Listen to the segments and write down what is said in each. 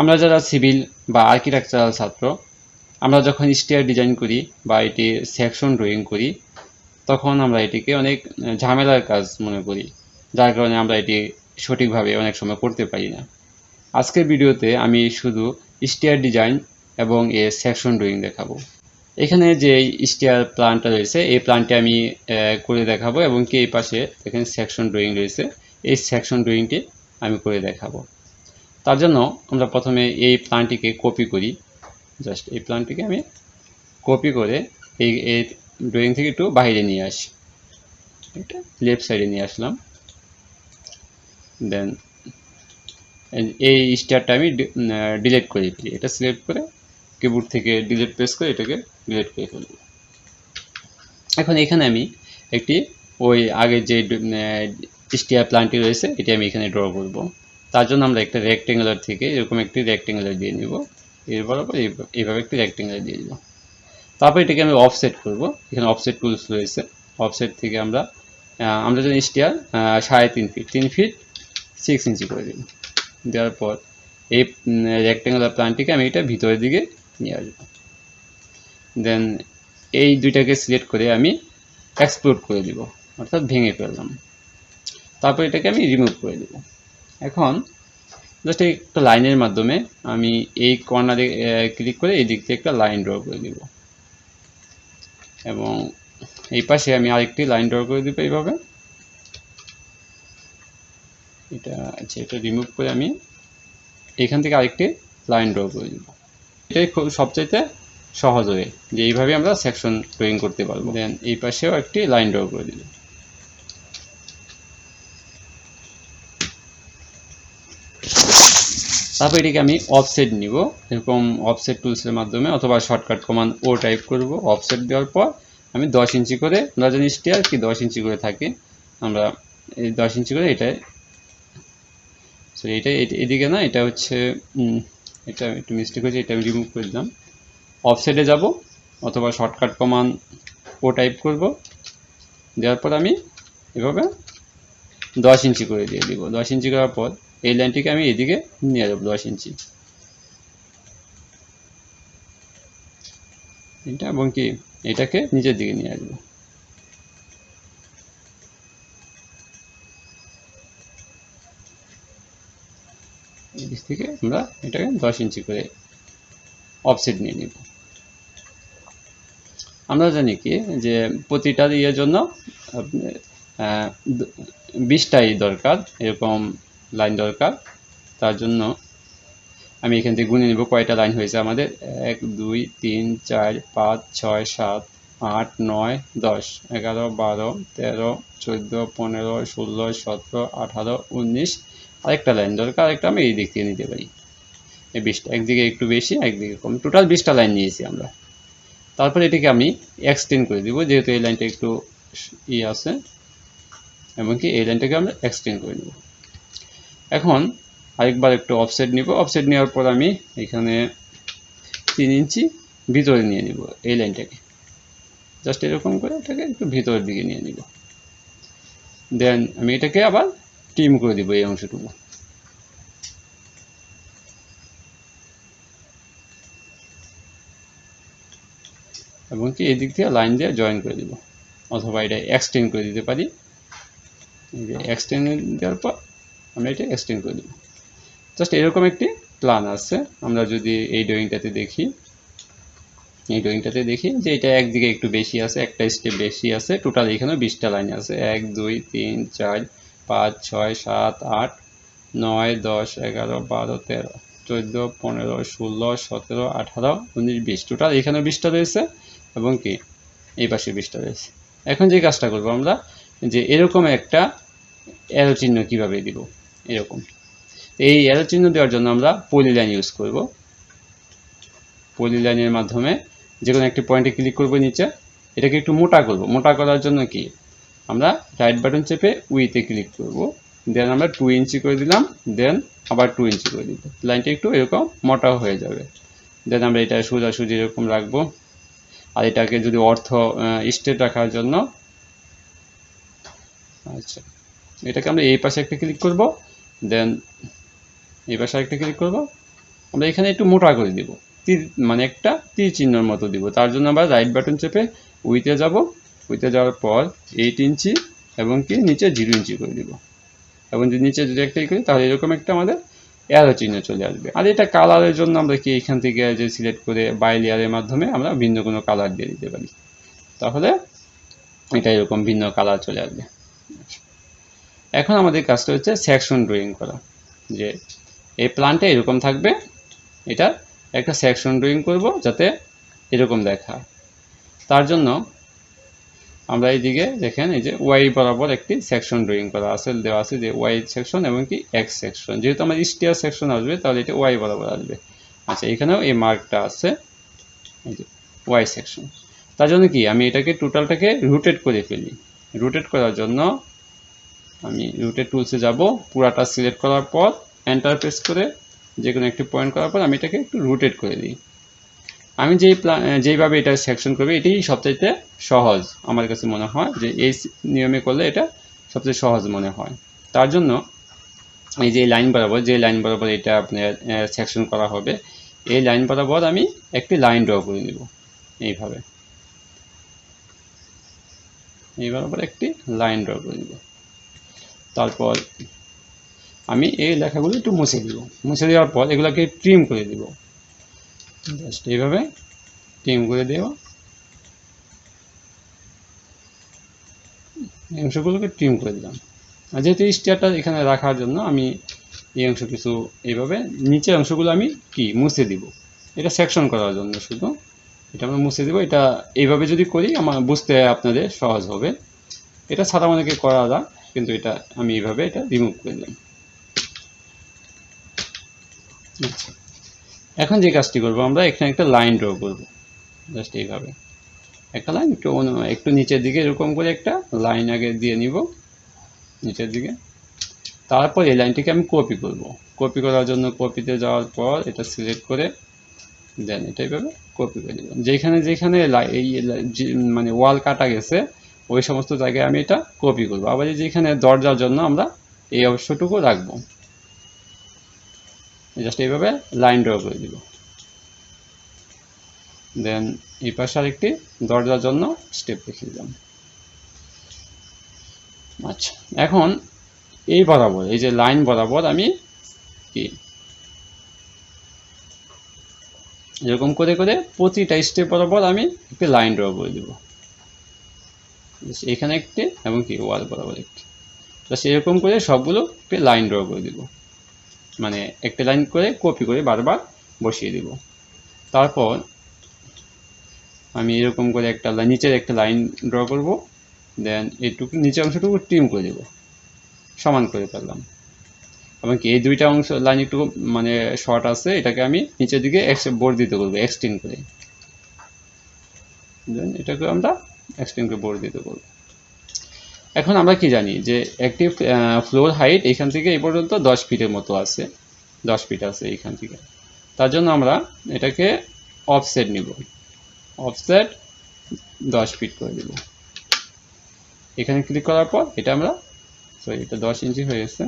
আমরা যারা সিভিল বা আর্কিটেকচারাল ছাত্র, আমরা যখন স্টেয়ার ডিজাইন করি বা এটি সেকশন ড্রয়িং করি, তখন আমরা এটিকে অনেক ঝামেলার কাজ মনে করি, যার কারণে আমরা এটি সঠিকভাবে অনেক সময় করতে পারি না। আজকের ভিডিওতে আমি শুধু স্টেয়ার ডিজাইন এবং এর সেকশন ড্রয়িং দেখাবো। এখানে যে স্টেয়ার প্ল্যানটা রয়েছে, এই প্ল্যানটি আমি করে দেখাবো এবং কি এই পাশে এখানে সেকশন ড্রয়িং রয়েছে, এই সেকশন ড্রয়িংটি আমি করে দেখাবো। তার জন্য আমরা প্রথমে এই প্ল্যানটিকে কপি করি। জাস্ট এই প্ল্যানটিকে আমি কপি করে এই এই ড্রয়িং থেকে একটু বাইরে নিয়ে আসি। এটা লেফট সাইডে নিয়ে আসলাম। দেন এই স্টারটা আমি ডিলিট করে ফেলি এটা সিলেক্ট করে কিবোর্ড থেকে ডিলিট প্রেস করে এটাকে ডিলিট করে ফেলব এখন এখানে আমি একটি ওই আগে যে স্টিয়ার প্ল্যানটি রয়েছে, এটি আমি এখানে ড্র করব। তার জন্য আমরা একটা রেক্টেঙ্গুলার থেকে এরকম একটি রেক্টেঙ্গুলার দিয়ে নিব। এর বরাবর এই- এইভাবে একটি রেক্টেঙ্গুলার দিয়ে দিব তারপর এটাকে আমি অফসেট করব। এখানে অফসেট টুলস রয়েছে। অফসেট থেকে আমরা আমরা যদি স্টিয়ার সাড়ে তিন ফিট তিন ফিট সিক্স ইঞ্চি করে দিই দেওয়ার পর এই রেক্টেঙ্গুলার প্ল্যানটিকে আমি এটা ভিতরের দিকে নিয়ে আসব। দেন এই দুইটাকে সিলেক্ট করে আমি এক্সপ্লোড করে দিব। অর্থাৎ ভেঙে ফেললাম। তারপর এটাকে আমি রিমুভ করে দেব। এখন জাস্ট একটা লাইনের মাধ্যমে আমি এই কর্নারে ক্লিক করে এই দিক থেকে একটা লাইন ড্র করে দিব। এবং এই পাশে আমি আরেকটি লাইন ড্র করে দিব এইভাবে। এটা আচ্ছা এটা রিমুভ করে আমি এখান থেকে আরেকটি লাইন ড্র করে দিব। এটাই খুব সবচাইতে সহজ হবে যে এইভাবে আমরা সেকশন ড্রয়িং করতে পারব। দেন এই পাশেও একটি লাইন ড্র করে দিব। তারপর এটিকে আমি অফসেট নিব। এরকম অফসেট টুলসের মাধ্যমে অথবা শর্টকাট কমান্ড ও টাইপ করব। অফসেট দেওয়ার পর আমি দশ ইঞ্চি করে, আমরা জানি স্টিয়ার কি, দশ ইঞ্চি করে থাকে। আমরা এই দশ ইঞ্চি করে এটা সরি এটা এদিকে না, এটা হচ্ছে এটা একটু মিস্টেক হয়েছে, এটা আমি রিমুভ করে দিলাম। অফসেটে যাব, অথবা শর্টকাট কমান্ড ও টাইপ করব। দেওয়ার পর আমি এভাবে দশ ইঞ্চি করে দিয়ে দিব। দশ ইঞ্চি করার পর এই লাইনটিকে আমি এদিকে নিয়ে যাব, দশ ইঞ্চি। এটা এবং কি, এটাকে নিচের দিকে নিয়ে আসব। এই দিক থেকে আমরা এটাকে দশ ইঞ্চি করে অফসেট নিয়ে নিব। আমরা জানি কি, যে প্রতিটা ইয়ের জন্য বিশটাই দরকার, এরকম লাইন দরকার। তার জন্য আমি এখান থেকে গুনে নিব, কয়টা লাইন হয়েছে আমাদের? এক, দুই, তিন, চার, পাঁচ, ছয়, সাত, আট, নয়, দশ, এগারো, বারো, তেরো, চোদ্দ, পনেরো, ষোলো, সতেরো, আঠারো, উনিশ। আরেকটা লাইন দরকার, আরেকটা আমি এই দিক থেকে নিতে পারি। এই বিশটা, একদিকে একটু বেশি, একদিকে কম। টোটাল বিশটা লাইন নিয়েছি আমরা। তারপর এটিকে আমি এক্সটেন্ড করে দিব, যেহেতু এই লাইনটা একটু ই আছে। এবং কি এই লাইনটাকে আমরা এক্সটেন্ড করে নেব। এখন আরেকবার একটু অফসেট নিব। অফসেট নেওয়ার পর আমি এখানে তিন ইঞ্চি ভিতরে নিয়ে নিব এই লাইনটাকে। জাস্ট এরকম করে এটাকে একটু ভিতরের দিকে নিয়ে নিব। দেন আমি এটাকে আবার টিম করে দিব এই অংশটুকু। এবং কি এই দিক থেকে লাইন দিয়ে জয়েন করে দিব। অথবা এটা এক্সটেন্ড করে দিতে পারি। এক্সটেন্ড দেওয়ার পর আমরা এটা এক্সটেন্ড করে দিব। জাস্ট এরকম একটি প্ল্যান আছে। আমরা যদি এই ড্রয়িংটাতে দেখি, এই ড্রয়িংটাতে দেখি যে এটা একদিকে একটু বেশি আছে, একটা স্টেপ বেশি আছে। টোটাল এখানে বিশটা লাইন আছে। এক, দুই, তিন, চার, পাঁচ, ছয়, সাত, আট, নয়, দশ, এগারো, বারো, তেরো, চোদ্দ, পনেরো, ষোলো, সতেরো, আঠারো, উনিশ, বিশ। টোটাল এখানে বিশটা রয়েছে এবং কি? এই পাশে বিশটা রয়েছে। এখন যে কাজটা করব আমরা যে এরকম একটা অ্যারো চিহ্ন কীভাবে দিব? এরকম। এই অ্যারো চিহ্ন দেওয়ার জন্য আমরা পলি লাইন ইউজ করব। পলি লাইনের মাধ্যমে যে কোনো একটি পয়েন্টে ক্লিক করব নিচে। এটাকে একটু মোটা করব। মোটা করার জন্য কি? আমরা রাইট বাটন চেপে উইতে ক্লিক করব। দেন আমরা টু ইঞ্চি করে দিলাম। দেন আবার টু ইঞ্চি করে দিব লাইনটা একটু এরকম মোটা হয়ে যাবে। দেন আমরা এটা সোজাসুজি এরকম রাখব। আর এটাকে যদি অর্থ স্টেট রাখার জন্য আচ্ছা। এটাকে আমরা এই পাশে একটা ক্লিক করব দেন এই পাশে একটা ক্লিক করব। আমরা এখানে একটু মোটা করে দিব। তীর মানে একটা তীর চিহ্নর মতো দিব। তার জন্য আমরা রাইট বাটন চেপে উইতে যাব। উইতে যাওয়ার পর এইট ইঞ্চি এবং কি নিচে জিরো ইঞ্চি করে দিব। এবং যদি নিচে যদি একটা করি, তাহলে এরকম একটা আমাদের অ্যারো চিহ্ন চলে আসবে। আর এটা কালারের জন্য আমরা কি এখান থেকে যে সিলেক্ট করে বাই লেয়ারের মাধ্যমে আমরা ভিন্ন কোনো কালার দিয়ে দিতে পারি। তাহলে এটা এরকম ভিন্ন কালার চলে আসবে। এখন আমাদের কাজটা হচ্ছে সেকশন ড্রয়িং করা, যে এই প্ল্যানটা এরকম থাকবে, এটা একটা সেকশন ড্রয়িং করব যাতে এরকম দেখা। তার জন্য আমরা এইদিকে দেখেন, এই যে ওয়াই বরাবর একটি সেকশন ড্রয়িং করা আছে, দেওয়া আছে যে ওয়াই সেকশন এবং কি এক্স সেকশন যেহেতু আমার স্টিয়ার সেকশন আসবে, তাহলে এটা ওয়াই বরাবর আসবে। আচ্ছা এখানেও এই মার্কটা আছে, এই যে ওয়াই সেকশন তার জন্য কি, আমি এটাকে টোটালটাকে রুটেট করে ফেলি। রুটেট করার জন্য আমি রুটেট টুলসে যাব। পুরাটা সিলেক্ট করার পর এন্টার প্রেস করে যে কোনো একটি পয়েন্ট করার পর আমি এটাকে একটু রুটেট করে দিই। আমি যেই যেইভাবে এটা সেকশন করবে এটাই সবচাইতে সহজ আমার কাছে মনে হয় যে এই নিয়মে করলে এটা সবচেয়ে সহজ মনে হয়। তার জন্য এই যে লাইন বরাবর, যে লাইন বরাবর এটা আপনার সেকশন করা হবে, এই লাইন বরাবর আমি একটি লাইন ড্র করে নেব এইভাবে। এই বরাবর একটি লাইন ড্র করে নেব তারপর আমি এই লেখাগুলো একটু মুছে দিব। মুছে দেওয়ার পর এগুলোকে ট্রিম করে দিব। জাস্ট এইভাবে ট্রিম করে দেব। এই অংশগুলোকে ট্রিম করে দিলাম। আর যেহেতু স্টিয়ারটা এখানে রাখার জন্য আমি এই অংশ কিছু এইভাবে, নিচের অংশগুলো আমি কি? মুছে দিব। এটা সেকশন করার জন্য শুধু। এটা আমরা মুছে দিব। এটা এইভাবে যদি করি, আমার বুঝতে আপনাদের সহজ হবে। এটা ছাড়া অনেকে করা যায় কিন্তু এটা আমি এইভাবে এটা রিমুভ করে দিলাম। এখন যে কাজটি করব, আমরা এখানে একটা লাইন ড্র করব জাস্ট এইভাবে। একটা লাইন একটু একটু নিচের দিকে এরকম করে একটা লাইন আগে দিয়ে নিব, নিচের দিকে। তারপর এই লাইনটিকে আমি কপি করব। কপি করার জন্য কপিতে যাওয়ার পর এটা সিলেক্ট করে দেন, এটা এইভাবে কপি করে দেবেন যেখানে যেখানে এই মানে ওয়াল কাটা গেছে ওই সমস্ত জায়গায় আমি এটা কপি করব। আবার যেখানে দরজার জন্য আমরা এই অংশটুকু রাখব। জাস্ট এইভাবে লাইন ড্র করে দিব। দেন এই পাশে আরেকটি দরজার জন্য স্টেপ রেখে দিলাম। আচ্ছা এখন এই বরাবর, এই যে লাইন বরাবর আমি কি? এরকম করে করে প্রতিটা স্টেপ বরাবর আমি একটি লাইন ড্র করে দিব। এখানে একটি এবং কি, ওয়াল বরাবর একটি। জাস্ট এরকম করে সবগুলো একটি লাইন ড্র করে দিব। মানে একটা লাইন করে কপি করে বারবার বসিয়ে দিব। তারপর আমি এরকম করে একটা নিচের একটা লাইন ড্র করব। দেন এইটুকু নিচের অংশটুকু ট্রিম করে দেব। সমান করে ফেললাম। এবং কি, এই দুইটা অংশ লাইন একটু মানে শর্ট আছে, এটাকে আমি নিচের দিকে বর্ধিত করব এক্সটেন্ড করে। দেন এটাকে আমরা এক্সটেন্ড করে দিতে করব এখন আমরা কি জানি যে একটি ফ্লোর হাইট এখান থেকে এই পর্যন্ত দশ ফিটের মতো আছে, দশ ফিট আছে এইখান থেকে। তার জন্য আমরা এটাকে অফসেট নিব। অফসেট দশ ফিট করে দেব। এখানে ক্লিক করার পর এটা আমরা সরি এটা দশ ইঞ্চি হয়ে গেছে।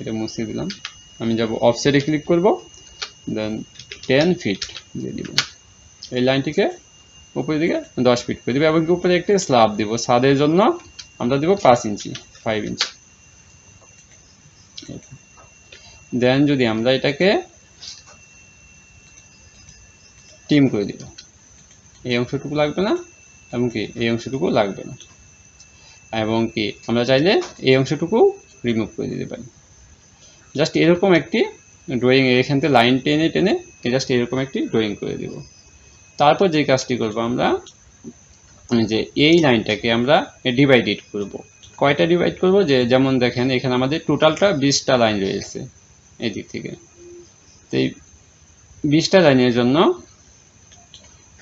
এটা মুছে দিলাম। আমি যাব অফসেটে ক্লিক করব দেন টেন ফিট দিয়ে দিব। এই লাইনটিকে উপরের দিকে দশ ফিট করে দেবো এবং উপরে একটি স্ল্যাব দিব। ছাদের জন্য আমরা দেবো পাঁচ ইঞ্চি ফাইভ ইঞ্চি। দেন যদি আমরা এটাকে টিম করে দিব। এই অংশটুকু লাগবে না, এবং কি এই অংশটুকু লাগবে না। এবং কি আমরা চাইলে এই অংশটুকু রিমুভ করে দিতে পারি। জাস্ট এরকম একটি ড্রয়িং এখান থেকে লাইন টেনে টেনে জাস্ট এরকম একটি ড্রয়িং করে দিব। তারপর যে কাজটি করব আমরা যে এই লাইনটাকে আমরা ডিভাইডেড করব। কয়টা ডিভাইড করব? যে যেমন দেখেন, এখানে আমাদের টোটালটা বিশটা লাইন রয়েছে এই দিক থেকে। তো এই বিশটা লাইনের জন্য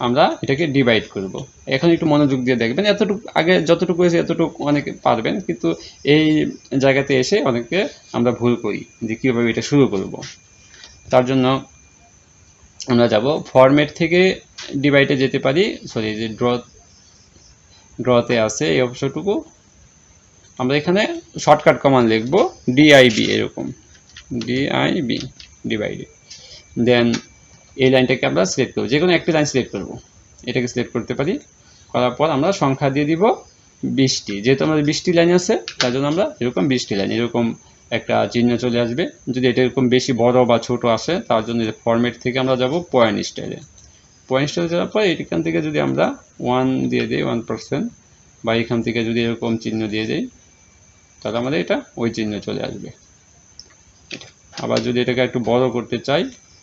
আমরা এটাকে ডিভাইড করব। এখন একটু মনোযোগ দিয়ে দেখবেন। এতটুকু, আগে যতটুকু হয়েছে এতটুকু অনেকে পারবেন, কিন্তু এই জায়গাতে এসে অনেকে আমরা ভুল করি যে কীভাবে এটা শুরু করব। তার জন্য আমরা যাব ফরম্যাট থেকে ডিভাইডে যেতে পারি সরি যে ড্র ড্রতে আছে এই অংশটুকু। আমরা এখানে শর্টকাট কমান্ড লিখব ডিআইবি এরকম। ডিআইবি ডিভাইডে দেন এই লাইনটাকে আমরা সিলেক্ট করব। যে কোনো একটি লাইন সিলেক্ট করব। এটাকে সিলেক্ট করতে পারি। করার পর আমরা সংখ্যা দিয়ে দিব বিশটি। যেহেতু আমাদের বিশটি লাইন আছে, তার জন্য আমরা এরকম বিশটি লাইন এরকম একটা চিহ্ন চলে আসবে। যদি এটা এরকম বেশি বড় বা ছোট আসে, তার জন্য ফরম্যাট থেকে আমরা যাব পয়েন্ট স্টাইলে পয়েন্ট স্টাইলে যাওয়ার পর এখান থেকে যদি আমরা ওয়ান দিয়ে দিই ওয়ান পার্সেন্ট বা এখান থেকে যদি এরকম চিহ্ন দিয়ে দিই, তাহলে আমাদের এটা ওই চিহ্ন চলে আসবে। আবার যদি এটাকে একটু বড় করতে চাই,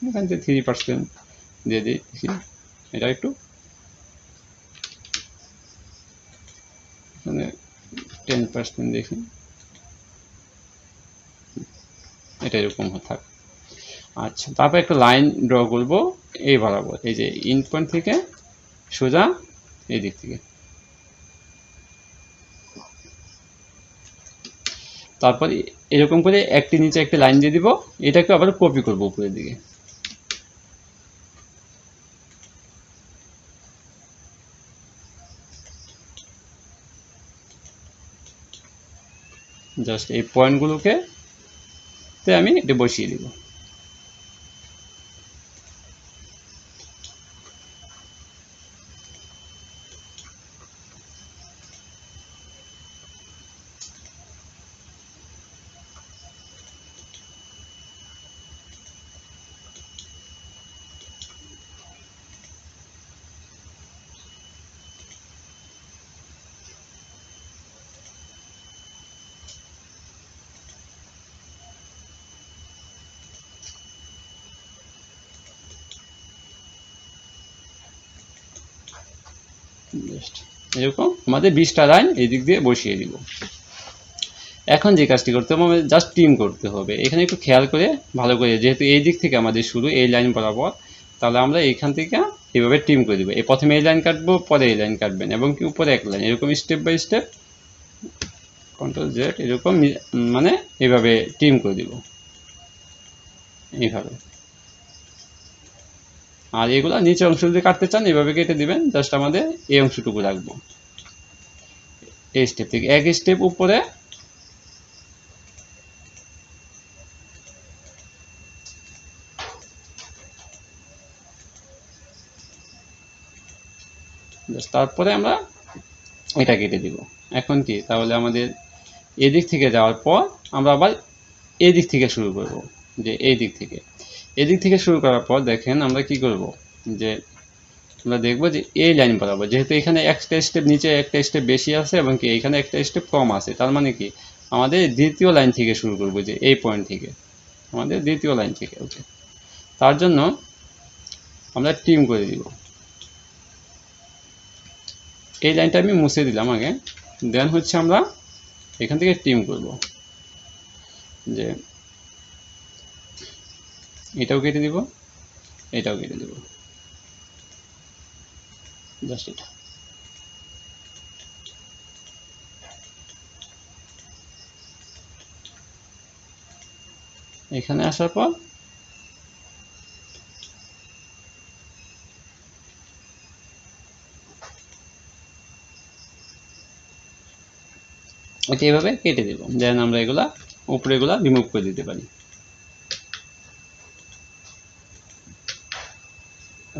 এখান থেকে থ্রি পার্সেন্ট দিয়ে দিই। এটা একটু মানে টেন পার্সেন্ট দেখি। এটা এরকম থাক। আচ্ছা তারপর একটা লাইন ড্র করব, এই বরাবর, এই যে ইন পয়েন্ট থেকে সোজা এই দিক থেকে। তারপর এরকম করে একটি নিচে একটি লাইন দিয়ে দিব, এটাকে আবার কপি করব উপরের দিকে। জাস্ট এই পয়েন্টগুলোকে আমি এটা বসিয়ে দিব। এরকম আমাদের বিশটা লাইন এই দিক দিয়ে বসিয়ে দিব। এখন যে কাজটি করতে হবে জাস্ট টিম করতে হবে। এখানে একটু খেয়াল করে, ভালো করে, যেহেতু এই দিক থেকে আমাদের শুরু, এই লাইন বরাবর, তাহলে আমরা এইখান থেকে এইভাবে টিম করে দেবো। এই প্রথমে এই লাইন কাটবো, পরে এই লাইন কাটবেন, এবং কি উপরে এক লাইন এরকম step by step control Z এরকম মানে এইভাবে টিম করে দিব। এইভাবে। আর এগুলো নিচে অংশ যদি কাটতে চান, এভাবে কেটে দিবেন জাস্ট আমাদের এই অংশটুকু রাখব। এই স্টেপ থেকে এক স্টেপ উপরে তারপরে আমরা এটা কেটে দিব। এখন কি? তাহলে আমাদের এদিক থেকে যাওয়ার পর আমরা আবার এদিক থেকে শুরু করব, যে এই দিক থেকে। এদিক থেকে শুরু করার পর দেখেন আমরা কি করব? যে আমরা দেখব যে এই লাইন বরাবর, যেহেতু এখানে একটা স্টেপ নিচে একটা স্টেপ বেশি আছে এবং কি এখানে একটা স্টেপ কম আছে, তার মানে কি? আমাদের দ্বিতীয় লাইন থেকে শুরু করব যে এই পয়েন্ট থেকে। আমাদের দ্বিতীয় লাইন থেকে ওকে তার জন্য আমরা টিম করে দিব। এই লাইনটা আমি মুছে দিলাম আগে। দেন হচ্ছে আমরা এখান থেকে টিম করব। যে এটাও কেটে দিব, এটাও কেটে দিব। জাস্ট এটা। এখানে আসার পর ওকে এভাবে কেটে দেব দেন আমরা এগুলা উপরে এগুলা রিমুভ করে দিতে পারি।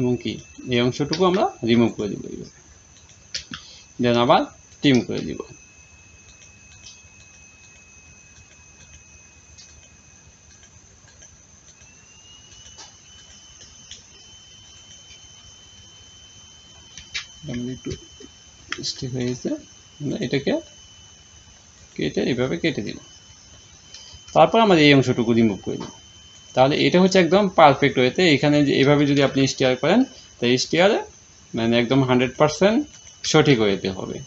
এবং কি? এই অংশটুকু আমরা রিমুভ করে দিব দেন আবার টিম করে দিব। এটাকে কেটে এইভাবে কেটে দিলাম। তারপর আমাদের এই অংশটুকু রিমুভ করে দিলাম তাহলে এটা হচ্ছে একদম পারফেক্ট ওয়েতে এখানে এভাবে যদি আপনি স্টিয়ার করেন, তো স্টিয়ারে মানে একদম হান্ড্রেড পারসেন্ট সঠিক ওয়েতে হবে।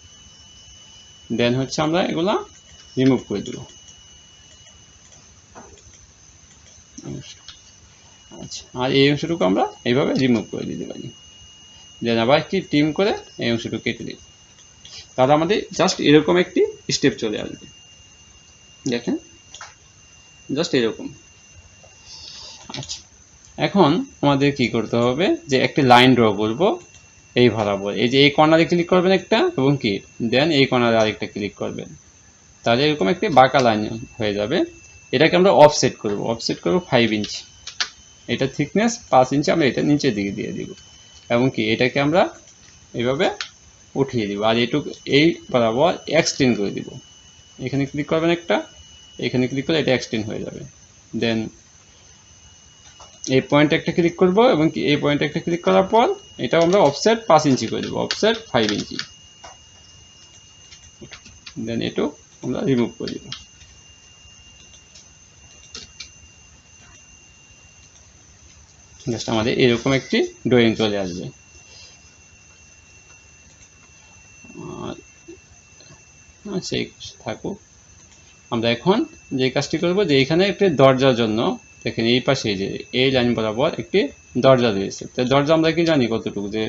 দেন হচ্ছে আমরা এগুলা রিমুভ করে দেব। আচ্ছা আর এই অংশটুকু আমরা এইভাবে রিমুভ করে দিতে পারি। দেন আবার কি টিম করে এই অংশটুকু কেটে দিই। তাহলে আমাদের জাস্ট এরকম একটি স্টেপ চলে আসবে। দেখেন? জাস্ট এরকম। এখন আমাদের কি করতে হবে যে একটি লাইন ড্র করব এই বরাবর এই যে এই কর্নারে ক্লিক করবেন একটা এবং কি দেন এই কর্নারে আরেকটা ক্লিক করবেন। তাহলে এরকম একটি বাঁকা লাইন হয়ে যাবে। এটাকে আমরা অফসেট করব। অফসেট করব ফাইভ ইঞ্চি এটা থিকনেস পাঁচ ইঞ্চি আমরা এটা নিচের দিকে দিয়ে দিব। এবং কি, এটাকে আমরা এইভাবে উঠিয়ে দিব। আর এটুকু, এই বরাবর এক্সটেন্ড করে দিব। এখানে ক্লিক করবেন একটা, এখানে ক্লিক করলে এটা এক্সটেন্ড হয়ে যাবে। দেন এই পয়েন্ট একটা ক্লিক করব এবং কি এই পয়েন্ট একটা ক্লিক করার পর এটা আমরা অফসেট পাঁচ ইঞ্চি করে দেবো অফসেট ফাইভ ইঞ্চি। দেন এটু আমরা রিমুভ করে দেবো। জাস্ট আমাদের এরকম একটি ড্রয়িং চলে আসবে। এই থাকুক। আমরা এখন যে কাজটি করব যে এখানে একটি দরজার জন্য দেখেন এই পাশে যে এই লাইন বরাবর একটি দরজা রয়েছে। তো দরজা আমরা কি জানি কতটুকু? যে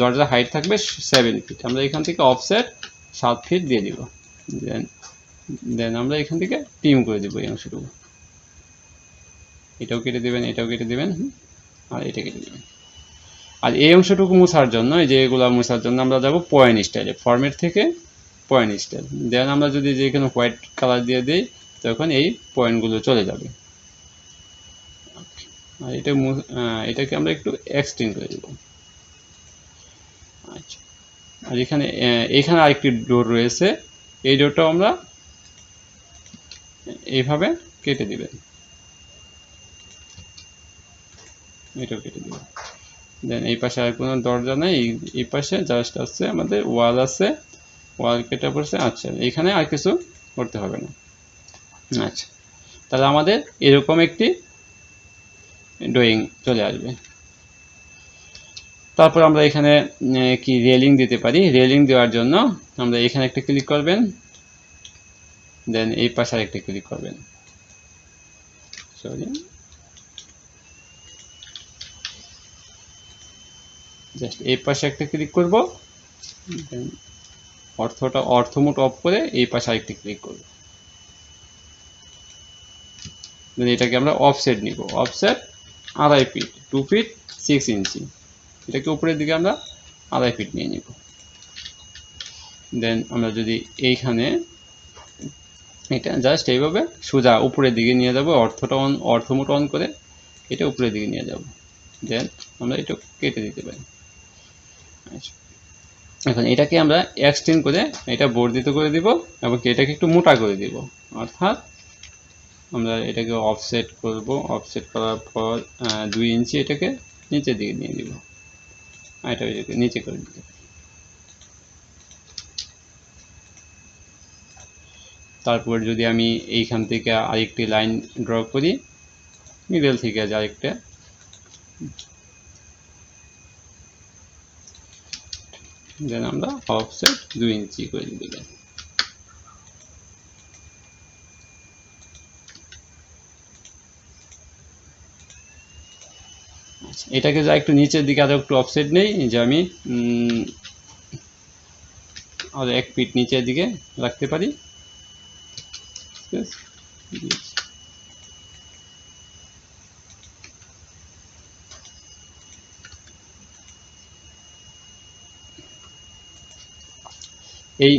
দরজার হাইট থাকবে সেভেন ফিট আমরা এখান থেকে অফসেট সাত ফিট দিয়ে দিব। দেন দেন আমরা এখান থেকে টিম করে দিব এই অংশটুকু। এটাও কেটে দেবেন, এটাও কেটে দেবেন আর এটা কেটে দেবেন। আর এই অংশটুকু মোছার জন্য, এই যে এগুলো মোছার জন্য আমরা যাব পয়েন্ট স্টাইলে ফরম্যাট থেকে পয়েন্ট স্টাইল দেন আমরা যদি যে এখানে হোয়াইট কালার দিয়ে দিই, তখন এই পয়েন্টগুলো চলে যাবে। এটা এটাকে আমরা একটু এক্সটেন্ড করে দেব। আচ্ছা। আর এখানে এখানে আরেকটি ডোর রয়েছে। এই ডোরটাও আমরা এইভাবে কেটে দিবেন এটাও কেটে দিবেন দেন এই পাশে আর কোনো দরজা নেই। এই পাশে জাস্ট আছে আমাদের ওয়াল আছে। ওয়াল কেটে পড়ছে। আচ্ছা এখানে আর কিছু করতে হবে না। আচ্ছা। তাহলে আমাদের এরকম একটি ড্রয়িং চলে আসবে। তারপর আমরা এখানে কি রেলিং দিতে পারি? রেলিং দেওয়ার জন্য আমরা এখানে একটা ক্লিক করবেন। দেন এই পাশে একটা ক্লিক করবেন। সরি জাস্ট এই পাশে একটা ক্লিক করব। দেন অর্থটা অর্থমোট অফ করে এই পাশে আরেকটা ক্লিক করব। দেন এটাকে আমরা অফসেট নিব। অফসেট আড়াই feet two feet six inch এটাকে উপরের দিকে আমরা আড়াই ফিট নিয়ে নিব। দেন আমরা যদি এইখানে এটা জাস্ট এইভাবে সোজা উপরের দিকে নিয়ে যাব, অর্থটা অন অর্থমোট অন করে এটা উপরের দিকে নিয়ে যাব। দেন আমরা এটা কেটে দিতে পারি। এখন এটাকে আমরা এক্সটেন্ড করে এটা বর্ধিত করে দিব এবং এটাকে একটু মোটা করে দিব। অর্থাৎ আমরা এটাকে অফসেট করব। অফসেট করার পর দুই ইঞ্চি এটাকে নিচের দিকে নিয়ে দিব এটা এটাকে নিচে করে দিতে পারি। তারপর যদি আমি এইখান থেকে আরেকটি লাইন ড্র করি মিডল থেকে যে আরেকটা। দেন আমরা অফসেট দুই ইঞ্চি করে দিলাম এটাকে যা একটু নিচের দিকে আরও একটু অফসেট নেই, যে আমি আরও এক ফিট নিচের দিকে রাখতে পারি। এই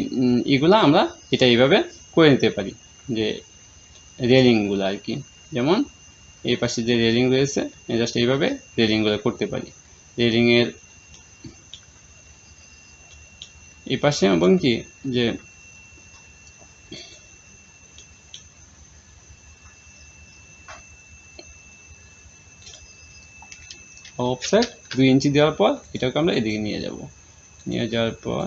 এগুলা আমরা এটা এইভাবে করে নিতে পারি, যে রেলিংগুলো আর কি। যেমন এই পাশে যে রেলিং রয়েছে জাস্ট এইভাবে রেলিংগুলো করতে পারি। রেলিংয়ের এই পাশে এবং কি, যে অফসেট দুই ইঞ্চি দেওয়ার পর এটাকে আমরা এদিকে নিয়ে যাব। নিয়ে যাওয়ার পর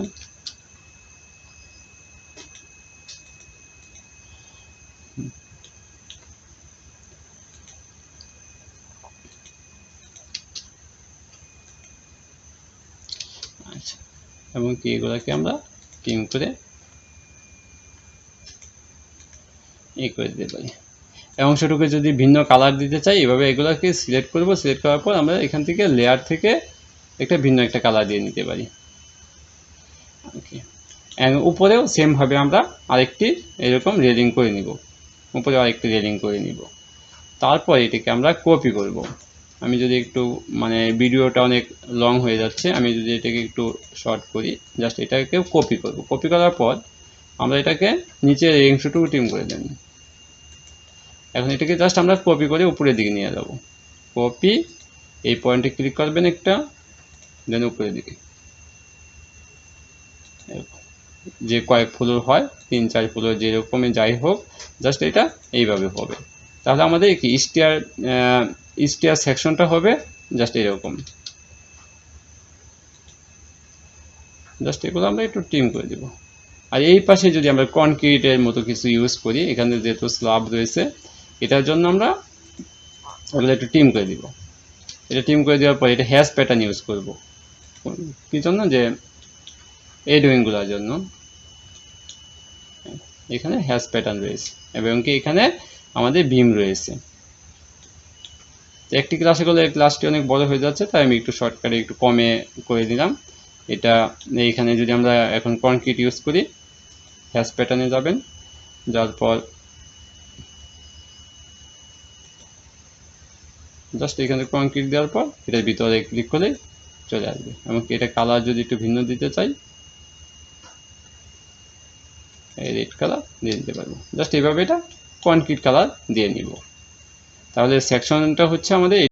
আচ্ছা এবং কি এগুলোকে আমরা টিম করে এই করে দিতে পারি। এই অংশটুকু যদি ভিন্ন কালার দিতে চাই, এভাবে এগুলোকে সিলেক্ট করব। সিলেক্ট করার পর আমরা এখান থেকে লেয়ার থেকে একটা ভিন্ন একটা কালার দিয়ে নিতে পারি। ওকে উপরেও সেমভাবে আমরা আরেকটি এরকম রেলিং করে নিব। উপরে আরেকটি রেলিং করে নিব। তারপর এটাকে আমরা কপি করব। আমি যদি একটু মানে ভিডিওটা অনেক লং হয়ে যাচ্ছে, আমি যদি এটাকে একটু শর্ট করি জাস্ট এটাকে কপি করব। কপি করার পর, আমরা এটাকে নিচের এই অংশটুকু টিম করে দেব। এখন এটাকে জাস্ট আমরা কপি করে উপরের দিকে নিয়ে যাব। কপি এই পয়েন্টে ক্লিক করবেন একটা দেন উপরের দিকে। যে কয়েক ফ্লোর হয়, তিন, চার ফ্লোর যেরকমই যাই হোক জাস্ট এটা এইভাবে হবে। তাহলে আমাদের কি স্টিয়ার স্টিয়ার সেকশনটা হবে জাস্ট এরকম। জাস্ট এগুলো আমরা একটু টিম করে দেব। আর এই পাশে যদি আমরা কনক্রিটের মতো কিছু ইউজ করি, এখানে যেহেতু স্ল্যাব রয়েছে, এটার জন্য আমরা এগুলো একটু টিম করে দিব। এটা টিম করে দেওয়ার পর এটা হ্যাশ প্যাটার্ন ইউজ করব। কি জন্য? যে এই ড্রয়িংগুলোর জন্য। এখানে হ্যাশ প্যাটার্ন রয়েছে এবং কি এখানে আমাদের বিম রয়েছে। একটি ক্লাসে করলে ক্লাসটি অনেক বড় হয়ে যাচ্ছে, তাই আমি একটু শর্টকাটে একটু কমে করে দিলাম। এটা এইখানে যদি আমরা এখন কনক্রিট ইউজ করি হ্যাশ প্যাটার্নে যাবেন, যার পর জাস্ট এখানে কনক্রিট দেওয়ার পর এটার ভিতরে ক্লিক করে চলে আসবে। এমনকি এটা কালার যদি একটু ভিন্ন দিতে চাই রেড কালার দিয়ে দিতে পারব। জাস্ট এইভাবে এটা কনক্রিট কালার দিয়ে নিব। তাহলে সেকশনটা হচ্ছে আমাদের